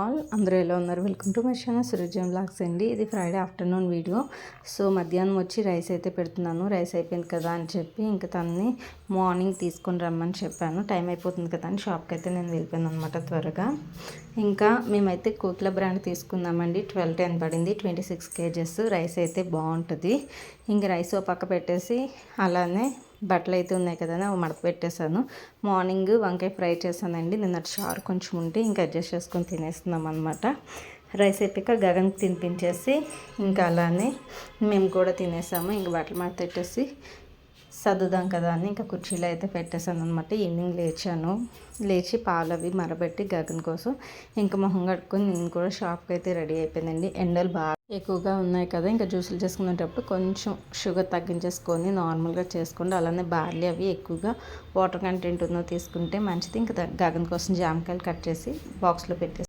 All అందరూ ఎలా ఉన్నారు? Welcome to my channel Surajam blogs అండి. ఇది ఫ్రైడే ఆఫ్టర్నూన్ వీడియో. సో మధ్యాహ్నం వచ్చి రైస్ అయితే పెడుతున్నాను. రైస్ అయిపోయింది కదా అని చెప్పి ఇంకా తనని మార్నింగ్ తీసుకొని రమ్మని చెప్పాను. టైం అయిపోతుంది కదా అని షాప్కి అయితే నేను వెళ్ళిపోయాను అనమాట త్వరగా. ఇంకా మేమైతే కోట్ల బ్రాండ్ తీసుకుందామండి. ట్వెల్వ్ టెన్ పడింది. Twenty six cages. రైస్ అయితే బాగుంటుంది. ఇంక రైస్ ఓ పక్క పెట్టేసి అలానే బట్టలు అయితే ఉన్నాయి కదా అవి మడత పెట్టేశాను. మార్నింగ్ వంకాయ ఫ్రై చేశానండి. నిన్నటి షార్ కొంచెం ఉంటే ఇంకా అడ్జస్ట్ చేసుకొని తినేస్తున్నాం అనమాట రైస్ అయిపోయాక గగన్ తినిపించేసి ఇంకా అలానే మేము కూడా తినేసాము. ఇంక బట్టలు మడత పెట్టేసి సర్దుదాం కదా అని ఇంకా కుర్చీలో అయితే పెట్టేశాను అనమాట ఈవినింగ్ లేచాను. లేచి పాలు అవి మరబెట్టి గగన్ కోసం ఇంకా మొహం కట్టుకుని నేను కూడా షాప్కి అయితే రెడీ అయిపోయిందండి. ఎండలు బాగా ఎక్కువగా ఉన్నాయి కదా ఇంకా జ్యూసులు చేసుకునేటప్పుడు కొంచెం షుగర్ తగ్గించేసుకొని నార్మల్గా చేసుకోండి అలానే బార్లీ అవి ఎక్కువగా వాటర్ కంటెంట్ ఉందో తీసుకుంటే మంచిది. ఇంకా గగన్ కోసం జామకాయలు కట్ చేసి బాక్స్లో పెట్టేసి